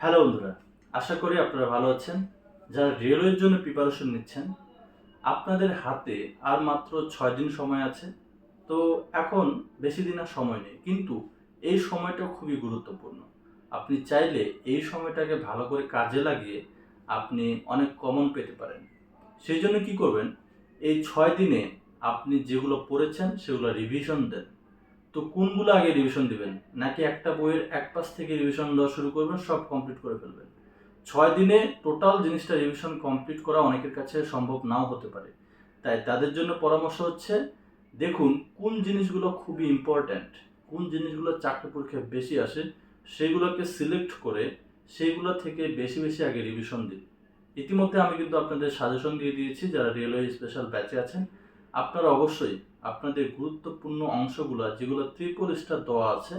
Hello বন্ধুরা, আশা করি আপনারা ভালো আছেন। যারা রেলওয়ের জন্য প্রিপারেশন নিচ্ছেন, আপনাদের হাতে আর মাত্র ছয় দিন সময় আছে। তো এখন বেশি দিন আর সময় নেই, কিন্তু এই সময়টা খুবই গুরুত্বপূর্ণ। আপনি চাইলে এই সময়টাকে ভালো করে কাজে লাগিয়ে আপনি অনেক কমন পেতে পারেন। সেই জন্য কী করবেন, এই ছয় দিনে আপনি যেগুলো পড়েছেন, সেগুলো রিভিশন দেন। তো কোনগুলো আগে রিভিশন দিবেন? নাকি একটা বইয়ের এক পাশ থেকে রিভিশন দেওয়া শুরু করবেন, সব কমপ্লিট করে ফেলবেন? ছয় দিনে টোটাল জিনিসটা রিভিশন কমপ্লিট করা অনেকের কাছে সম্ভব নাও হতে পারে। তাই তাদের জন্য পরামর্শ হচ্ছে, দেখুন কোন জিনিসগুলো খুবই ইম্পর্ট্যান্ট কোন জিনিসগুলো চাকরি পরীক্ষায় বেশি আসে, সেগুলোকে সিলেক্ট করে সেইগুলো থেকে বেশি বেশি আগে রিভিশন দিন। ইতিমধ্যে আমি কিন্তু আপনাদের সাজেশন দিয়ে দিয়েছি, যারা রেলওয়ে স্পেশাল ব্যাচে আছেন, আপনারা অবশ্যই আপনাদের গুরুত্বপূর্ণ অংশগুলো যেগুলো ত্রিপল স্টার দেওয়া আছে,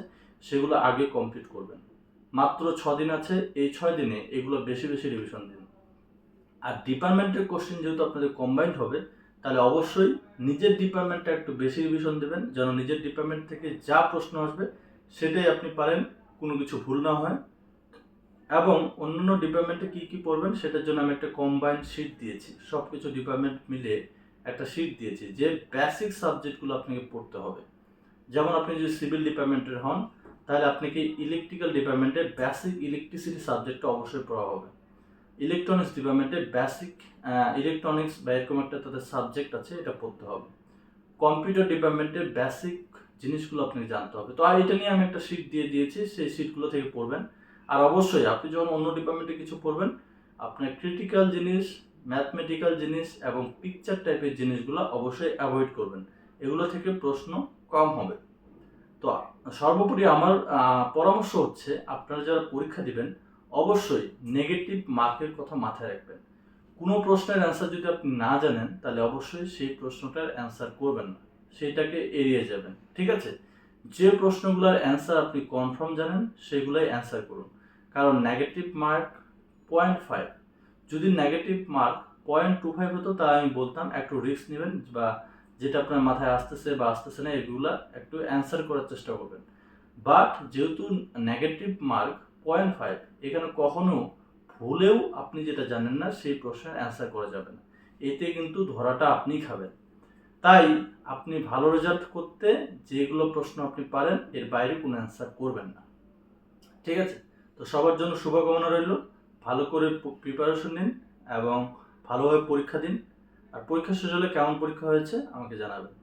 সেগুলো আগে কমপ্লিট করবেন। মাত্র ছ দিন আছে, এই ছয় দিনে এগুলো বেশি বেশি রিভিশন দিন। আর ডিপার্টমেন্টের কোশ্চেন যেহেতু আপনাদের কম্বাইন্ড হবে, তাহলে অবশ্যই নিজের ডিপার্টমেন্টটা একটু বেশি রিভিশন দেবেন, যেন নিজের ডিপার্টমেন্ট থেকে যা প্রশ্ন আসবে, সেটাই আপনি পারেন, কোনো কিছু ভুল না হয়। এবং অন্যান্য ডিপার্টমেন্টে কী কী পড়বেন, সেটার জন্য আমি একটা কম্বাইন্ড শিট দিয়েছি। সব কিছু ডিপার্টমেন্ট মিলে একটা শিট দিয়েছি যে বেসিক সাবজেক্টগুলো আপনাকে পড়তে হবে। যেমন আপনি যদি সিভিল ডিপার্টমেন্টের হন, তাহলে আপনাকে ইলেকট্রিক্যাল ডিপার্টমেন্টে বেসিক ইলেকট্রিসিটি সাবজেক্টটা অবশ্যই পড়া হবে। ইলেকট্রনিক্স ডিপার্টমেন্টে বেসিক ইলেকট্রনিক্স বা এরকম একটা তাদের সাবজেক্ট আছে, এটা পড়তে হবে। কম্পিউটার ডিপার্টমেন্টের বেসিক জিনিসগুলো আপনাকে জানতে হবে। তো আর এটা নিয়ে আমি একটা শিট দিয়ে দিয়েছি, সেই শিটগুলো থেকে পড়বেন। আর অবশ্যই আপনি যখন অন্য ডিপার্টমেন্টে কিছু পড়বেন, আপনার ক্রিটিক্যাল জিনিস ম্যাথমেটিক্যাল জিনিস এবং পিকচার টাইপের জিনিসগুলো অবশ্যই অ্যাভয়েড করবেন। এগুলো থেকে প্রশ্ন কম হবে। তো, সর্বোপরি আমার পরামর্শ হচ্ছে আপনারা যারা পরীক্ষা দিবেন, অবশ্যই নেগেটিভ মার্কের কথা মাথায় রাখবেন। কোনো প্রশ্নের অ্যান্সার যদি আপনি না জানেন, তাহলে অবশ্যই সেই প্রশ্নটার অ্যান্সার করবেন না। সেইটাকে এড়িয়ে যাবেন, ঠিক আছে? যে প্রশ্নগুলোর অ্যান্সার আপনি কনফার্ম জানেন, সেগুলোই অ্যান্সার করুন। কারণ নেগেটিভ মার্ক পয়েন্ট ফাইভ যদি negative mark point two five হতো, তাহলে আমি বলতাম একটু রিস্ক নেবেন বা যেটা আপনার মাথায় আসতেছে বা আসতেছে না, এগুলা একটু অ্যান্সার করার চেষ্টা করবেন। বাট যেহেতু নেগেটিভ মার্ক পয়েন্ট ফাইভ এখানে কখনো ভুলেও আপনি যেটা জানেন না, সেই প্রশ্নের অ্যান্সার করা যাবে না। এতে কিন্তু ধরাটা আপনিই খাবেন। তাই আপনি ভালো রেজাল্ট করতে যেগুলো প্রশ্ন আপনি পারেন, এর বাইরে কোনো অ্যান্সার করবেন না। ঠিক আছে? তো সবার জন্য শুভকামনা রইল। ভালো করে প্রিপারেশন নিন এবং ভালোভাবে পরীক্ষা দিন। আর পরীক্ষা শেষ হলে কেমন পরীক্ষা হয়েছে আমাকে জানাবেন।